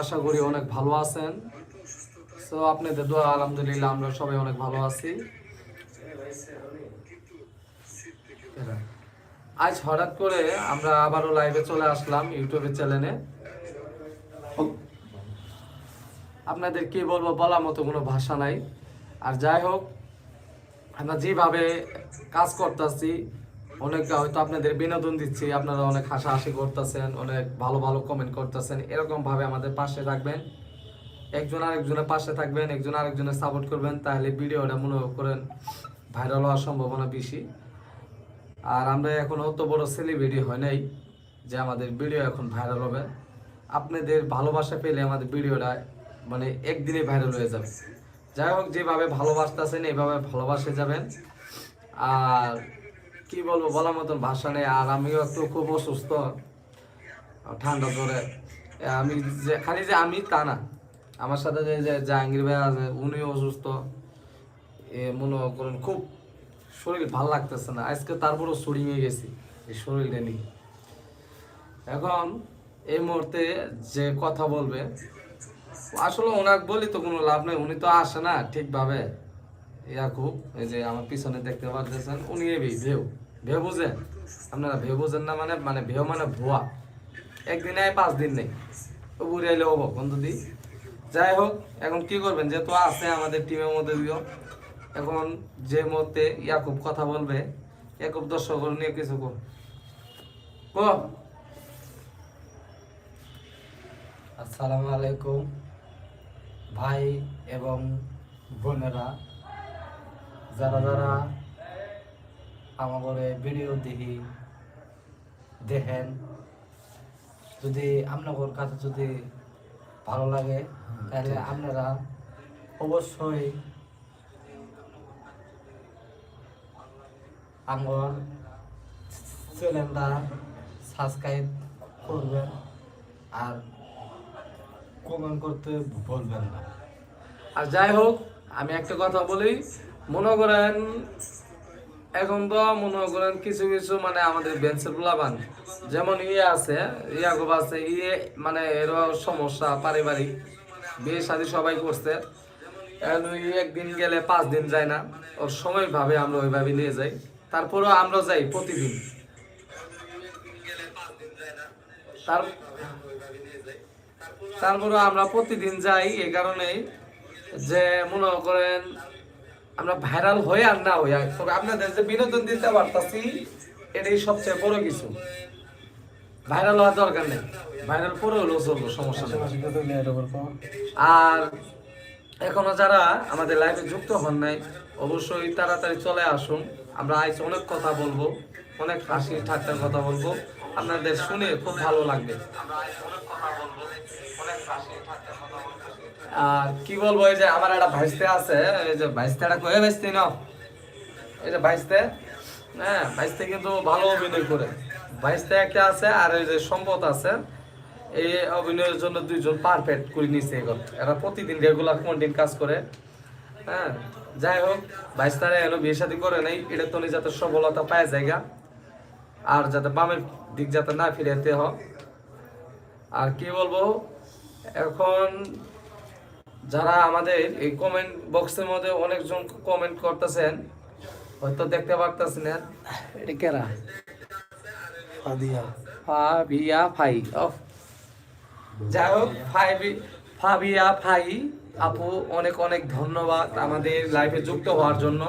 আশা করি অনেক ভালো আছেন। তো আপনাদের দোয়া, আলহামদুলিল্লাহ, আমরা সবাই অনেক ভালো আছি। আজ হঠাৎ করে আমরা আবারও লাইভে চলে আসলাম ইউটিউবের চ্যানেলে আপনাদের কি বলব, বলার মতো কোনো ভাষা নাই। আর যাই হোক, আমরা যেভাবে কাজ করতেছি অনেক হয়তো আপনাদের বিনোদন দিচ্ছি, আপনারা অনেক হাসাহাসি করতেছেন, অনেক ভালো ভালো কমেন্ট করতেছেন, এরকম ভাবে আমাদের পাশে থাকবেন। একজন আরেকজনের পাশে থাকবেন, একজন আরেকজনের সাপোর্ট করবেন, তাহলে ভিডিওটা মনে করেন ভাইরাল হওয়ার সম্ভাবনা বেশি। আর আমরা এখন অত বড় সেলিব্রিটি হয় নাই যে আমাদের ভিডিও এখন ভাইরাল হবে। আপনাদের ভালোবাসা পেলে আমাদের ভিডিওটা মানে একদিনে ভাইরাল হয়ে যাবে। যাই হোক, যেভাবে ভালোবাসতেছেন এইভাবে ভালোবাসে যাবেন। আর কি বলব, বলার মতন ভাষা নেই। আর আমিও একটু খুব অসুস্থ। ঠান্ডা ধরে আমি যে, খালি যে আমি তা না। আমার সাথে যে যে জাহাঙ্গীর ভাই আছে, উনিও অসুস্থ। এ, মনে করেন খুব শরীর ভালো লাগতেছে না। আজকে তারপরও শুড়িয়ে গেছি, এই শরীরটা নিয়ে। এখন এই মুহূর্তে যে কথা বলবে, আসলে ওনাকে বলি তো কোনো লাভ নেই। উনি তো আসে না ঠিকভাবে। ইয়াকুব, এই যে আমার পিছনে দেখতে পাচ্ছেন উনি এবি ভেউ। ভেউ বুঝেন? আপনারা ভেউ বুঝেন না মানে মানে ভেউ মানে ভুয়া। একদিন আয়, পাঁচ দিন নেই। বুড়ি আইলে হব বন্ধু দি। যাই হোক, এখন কি করবেন? যেহেতু আছে আমাদের টিমের মধ্যে দিও এখন যে মতে ইয়াকুব কথা বলবে, ইয়াকুব দর্শক নিয়ে কিছু কর। আসসালামু আলাইকুম, ভাই এবং বোনেরা। যারা যারা আমাদের ভিডিও দেখি দেখেন যদি আপনাদের কাছে যদি ভালো লাগে তাহলে আপনারা অবশ্যই আমার চ্যানেলটা সাবস্ক্রাইব করবেন আর কমেন্ট করতে ভুলবেন না। আর যাই হোক আমি একটা কথা বলি মনে করেন, এখন তো মনে করেন কিছু কিছু মানে আমাদের বেঞ্চের প্লাবান যেমন ইয়ে আছে, ইয়াকুব আছে ইয়ে মানে এর সমস্যা পারিবারিক, বিয়ে শাদী সবাই করছে। একদিন গেলে পাঁচ দিন যায় না, ওর সময় ভাবে আমরা ওইভাবে নিয়ে যাই, তারপরেও আমরা যাই প্রতিদিন। তার তারপরে আমরা প্রতিদিন যাই এই কারণেই যে মনে করেন আমরা ভাইরাল হয়ে আর না হয়ে, তবে আপনাদের যে বিনোদন দিতে পারতাছি, এটাই সবচেয়ে বড় কিছু। ভাইরাল হওয়ার দরকার নেই। ভাইরাল করে হলেও চলবো সমস্যা নেই। আর এখনও যারা আমাদের লাইফে যুক্ত হন নাই, অবশ্যই তাড়াতাড়ি চলে আসুন। আমরা আজ অনেক কথা বলব, অনেক হাসি ঠাট্টার কথা বলব। আপনাদের শুনে খুব ভালো লাগবে। আর কি বলব, এই যে আমার একটা ভাইস্তে আছে, এই যে ভাইস্তেটা কয়ে ভাইস্তে নাও এই যে ভাইস্তে হ্যাঁ ভাইস্তে কিন্তু ভালো অভিনয় করে। ভাইস্তে একটা আছে আর এই যে সম্পদ আছে, এই অভিনয়ের জন্য দুইজন পারফেক্ট করে নিছে এগুলো এরা প্রতিদিন রেগুলার কন্টিন কাজ করে হ্যাঁ। যাই হোক, ভাইস্তারা এলো বিয়ে শাদী করে নাই, এটা তো যাতে সফলতা পায় জায়গা। আর যাতে বামের দিক যাতে না ফিরেতে হয়। আর কি বলব, এখন যারা আমাদের এই কমেন্ট বক্সের মধ্যে অনেকজন কমেন্ট করতেছেন হয়তো দেখতে পারতেছেন এটা কেরা? ফাদিয়া। Fabia phi. ও যাই হোক ফাইবি ফাবিয়া ফাই আপু অনেক অনেক ধন্যবাদ আমাদের লাইফে যুক্ত হওয়ার জন্য।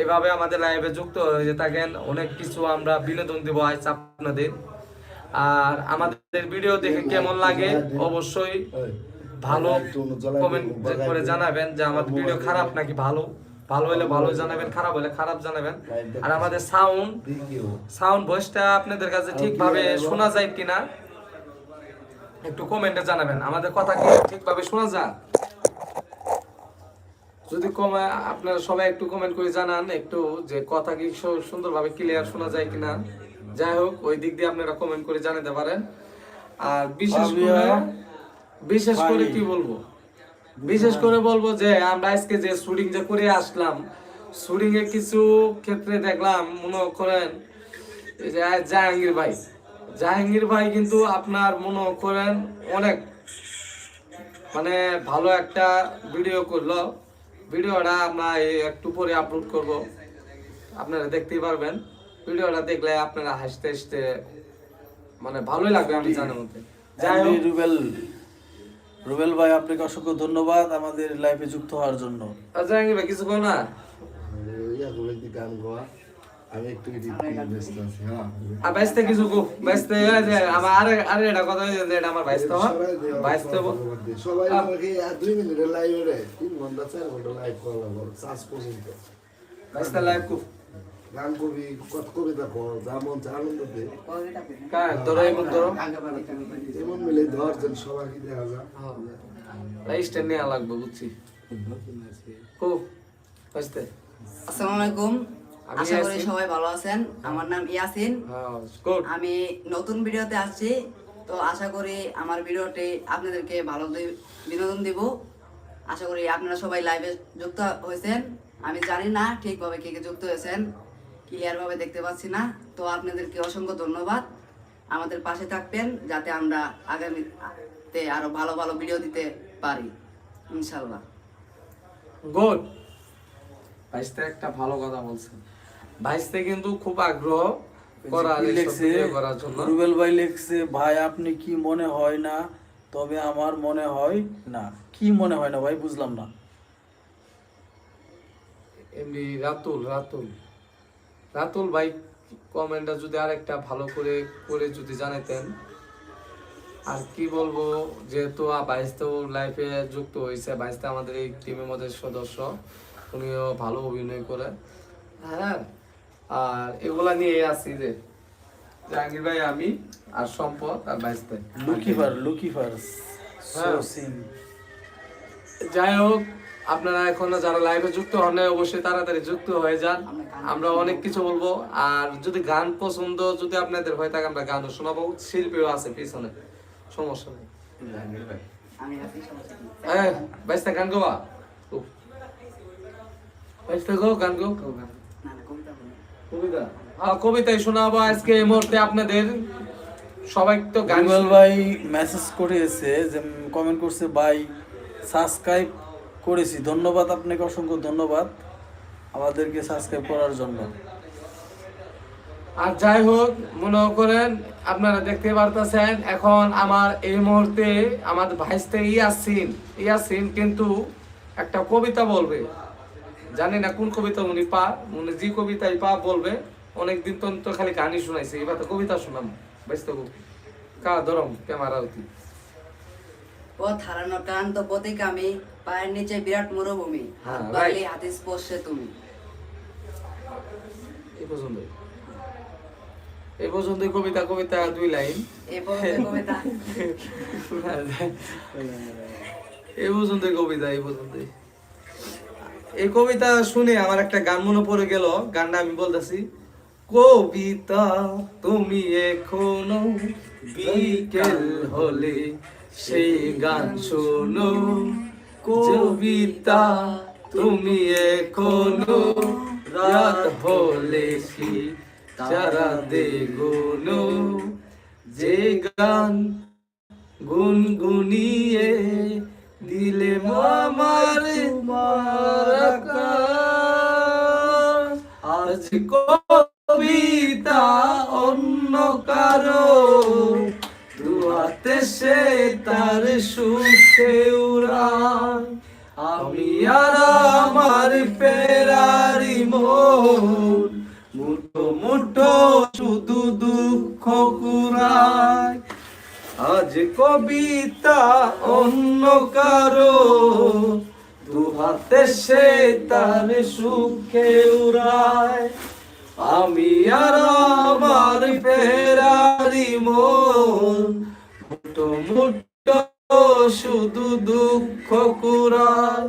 এইভাবে আমাদের লাইভে যুক্ত হয়ে থাকেন অনেক কিছু আমরা বিনোদন দেবো আজ আপনাদের। আর আমাদের ভিডিও দেখে কেমন লাগে? অবশ্যই ভালো কমেন্ট করে জানাবেন যে আমার ভিডিও খারাপ নাকি ভালো? ভালো হলে ভালো জানাবেন খারাপ হলে খারাপ জানাবেন। আর আমাদের সাউন্ড সাউন্ড ভয়েসটা আপনাদের কাছে ঠিকভাবে শোনা যায় কিনা একটু কমেন্টে জানাবেন। আমাদের কথা কি ঠিকভাবে শোনা যায়? যদি কমে আপনারা সবাই একটু কমেন্ট করে জানান একটু যে কথা কি সুন্দরভাবে ক্লিয়ার শোনা যায় কিনা। যাই হোক ওই দিক দিয়ে আপনারা কমেন্ট করে জানাতে পারেন। আর বিশেষ করে বিশেষ করে কি বলব? বিশেষ করে বলব যে আমরা আজকে যে শুটিং যে করে আসলাম শুটিং এ কিছু ক্ষেত্রে দেখলাম মনে করেন এই যে জাহাঙ্গীর ভাই। জাহাঙ্গীর ভাই কিন্তু আপনার মনে করেন অনেক মানে ভালো একটা ভিডিও করল। ভিডিওটা আমরা একটু পরে আপলোড করব। আপনারা দেখতেই পারবেন। ভিডিওটা দেখলে আপনারা হাসতে হাসতে মানে ভালোই লাগবে আমি জানার মধ্যে। যাই হোক। রুবেল ভাই আপনাকে অসংখ্য ধন্যবাদ আমাদের লাইফে যুক্ত হওয়ার জন্য। আচ্ছা ভাই কিছু কো না? ইয়া করে একটু গান গাওয়া আমি একটু এডিট ব্যস্ত আছি হ্যাঁ। কিছু আমার আরে আরে এটা কথা হয়েছে এটা আমার সবাই বল আমাকে দুই মিনিটের লাইভে রে তিন ঘণ্টা চার ঘণ্টা লাইভ করা লাগবে চার্জ পর্যন্ত। বাইসতে লাইভ কো। গান কবি কবিতা কর যা মন আনন্দ দে। কার? ধরো এই ধরো এমন মিলে ধর যেন সবাইকে দেখা যায় নেওয়া লাগবে বুঝছি। কো বাইসতে আসসালামু আলাইকুম। আমি আশা করি ইয়াসিন। সবাই ভালো আছেন। আমার নাম ইয়াসিন। আমি নতুন ভিডিওতে আসছি। তো আশা করি আমার ভিডিওটি আপনাদেরকে ভালো বিনোদন দিব। আশা করি আপনারা সবাই লাইভে যুক্ত হয়েছেন। আমি জানি না ঠিকভাবে কে কে যুক্ত হয়েছেন। ক্লিয়ার ভাবে দেখতে পাচ্ছি না। তো আপনাদেরকে অসংখ্য ধন্যবাদ। আমাদের পাশে থাকবেন যাতে আমরা আগামীতে আরও ভালো ভালো ভিডিও দিতে পারি। ইনশাল্লাহ গুড ভাইস্তে একটা ভালো কথা বলছেন। ভাইস্তে কিন্তু খুব আগ্রহ করার জন্য। রুবেল ভাই লিখছে ভাই আপনি কি মনে হয় না? তবে আমার মনে হয় না। কি মনে হয় না ভাই? বুঝলাম না। এমনি রাতুল রাতুল। রাতুল ভাই কমেন্টটা যদি আরেকটা ভালো করে করে যদি জানাতেন আর কি বলব যেহেতু বাইশতেও লাইফে যুক্ত হয়েছে বাইশতে আমাদের এই টিমের মধ্যে সদস্য উনিও ভালো অভিনয় করে। হ্যাঁ আর এগুলা নিয়ে আসি যে জাহাঙ্গীর ভাই আমি আর সম্পদ আর বাইশতে। লুকিফার লুকিফার হ্যাঁ। যাই হোক আপনারা এখনও যারা লাইভে যুক্ত হন নাই, অবশ্যই তাড়াতাড়ি যুক্ত হয়ে যান। আমরা অনেক কিছু বলব। আর যদি গান পছন্দ যদি আপনাদের হয়ে থাকে আমরা গানও শোনাবো। শিল্পীও আছে পিছনে। সমস্যা নেই। আমি আছি সমস্যা নেই। এই বাইশটা গান গোয়া বাইশটা গো গান গো কবিতা হ্যাঁ কবিতাই শোনাবো আজকে এই মুহূর্তে আপনাদের। সবাই তো গান ভাই মেসেজ করেছে যে কমেন্ট করছে ভাই সাবস্ক্রাইব করেছি। ধন্যবাদ আপনাকে, অসংখ্য ধন্যবাদ আমাদেরকে সাবস্ক্রাইব করার জন্য। আর যাই হোক মনে করেন, আপনারা দেখতে পারতেছেন, এখন আমার এই মুহূর্তে আমার ভাইস্তে ইয়াসিন ইয়াসিন কিন্তু একটা কবিতা বলবে। জানি না কোন কবিতা উনি পা, উনি যে কবিতাই পা বলবে, অনেকদিন তো খালি গানই শোনাইছে, এবার তো কবিতা শোনাম ব্যস্ত কা ধরম ক্যামেরা পথ হারানো ক্লান্ত পথিক আমি পায়ের নিচে বিরাট মরুভূমি। হ্যাঁ, হাত right. হাতে স্পর্শে তুমি। এই পর্যন্ত। এই পর্যন্ত কবিতা কবিতা দুই লাইন। এই পর্যন্ত কবিতা। এই পর্যন্ত কবিতা এই পর্যন্ত। এই কবিতা শুনে আমার একটা গান মনে পড়ে গেল। গানটা আমি বলতেছি কবিতা তুমি এখনও বিকেল হলে সেই গান শোনো, কবিতা তুমি এখনও রাত হলে কি যারা দেগুনো যে গান গুনগুনিয়ে দিলে মামার আজ কবিতা অন্য কারও দুয়াতে সে তার সুখে আমি আর আমার ফেরারি মন মুঠো মুঠো শুধু দুঃখ কুড়ায়। আজ কবিতা অন্য কারও। দু হাতে সে তার সুখে উড়ায়। আমি আর আমার ফেরারি মন মুটো শুধু দুঃখ কুড়ায়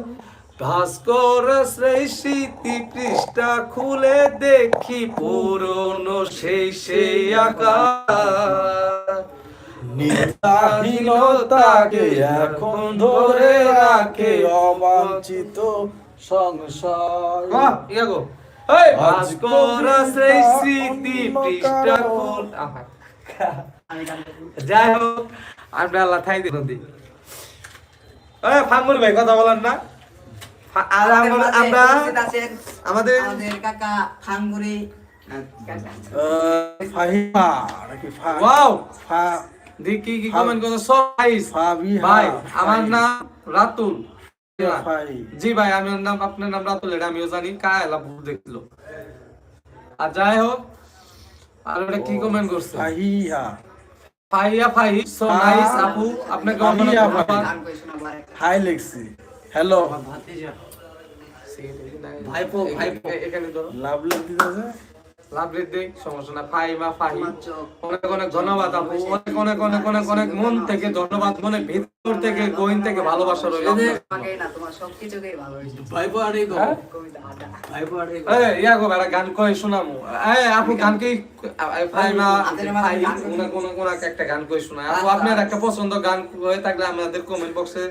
ভাস্কর সেই স্মৃতি পৃষ্ঠা খুলে দেখি পুরনো সেই সেই আকাশ নিতাহীনতাকে এখন ধরে রাখে অবাঞ্ছিত সংসার। ভাস্কর সেই স্মৃতি পৃষ্ঠা খুল- যাই হোক আমরা আল্লাহ থাই দিন। ফাঙ্গুর ভাই কথা বলেন না। আর আমরা মাঝে আমরা উপস্থিত আছেন আমাদের আমাদের কাকা ফাঙ্গুরি। ফাহিমা নাকি ওয়াও ফা- দেখি কি কি কমেন্ট সব ভাই আমার নাম রাতুল। জি ভাই আমার নাম আপনার নাম রাতুল এটা আমিও জানি। কায়লা ভুল দেখছিল আর যাই হোক আর ওটা কি কমেন্ট করছে। ফাইয়া ফাই সো ফা- নাইস আপু আপনাকে অনেক ফাহিয়া ধন্যবাদ গান করে শোনাবো আরেকটা। হাই লেক্সি হ্যালো ভাইপো ভাইপো এখানে ধরো লাভ লেখ দিতেছে সমস্যা না ফাইমা ফাহি। অনেক অনেক ধন্যবাদ আপু। অনেক অনেক অনেক অনেক অনেক মন থেকে ধন্যবাদ মনে ভিতর থেকে গোয়েন থেকে ভালোবাসা রইল। তোমাকেই না তোমার সবকিছুকেই ভালো হয়েছে। ভাইপো আরে গো। হ্যাঁ? কবিতা আড্ডা ভাইপো আরে গো। এই ইয়া গো বেটা গান কই শোনামু। এই আপু গান কি ফাইমা আপনাদের মাঝে ফাই গান কই- কোন কোন কোন একটা গান কই শোনায় আপু আপনার একটা পছন্দ গান হয়ে থাকলে আমাদের কমেন্ট বক্সে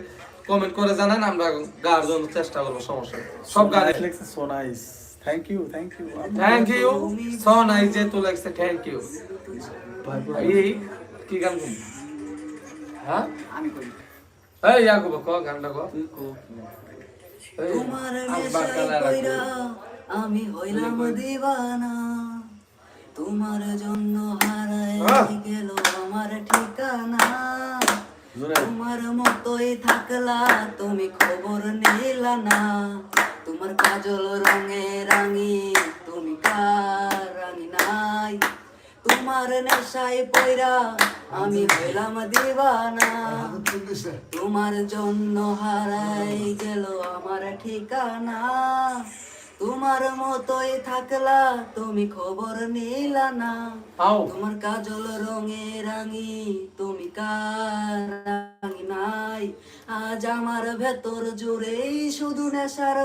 কমেন্ট করে জানান আমরা গাওয়ার জন্য চেষ্টা করব সমস্যা সব গান লেক্সি so nice thank you thank you thank you so nice যে তো লাগছে থ্যাংক ইউ এই কি গান হ্যাঁ? আমি এই ইয়া গো ক গানটা কো। তুই কো। এই, তোমার রাখো। আমি হইলাম দিবানা। তোমার জন্য হারায়! গেল আমার ঠিকানা। তোমার মতোই থাকলা তুমি খবর নিলা না। তোমার কাজল রঙে রাঙি তুমি কার রাঙি নাই? তোমার নেশায় পয়রা আমি হইলাম দিবানা। তোমার জন্য হারাই গেল আমার ঠিকানা। তোমার মতোই থাকলা তুমি খবর নিলা না তোমার কাজল রঙে রাঙি তুমি কার রাঙি নাই? আজ আমার ভেতর জুড়েই শুধু নেশার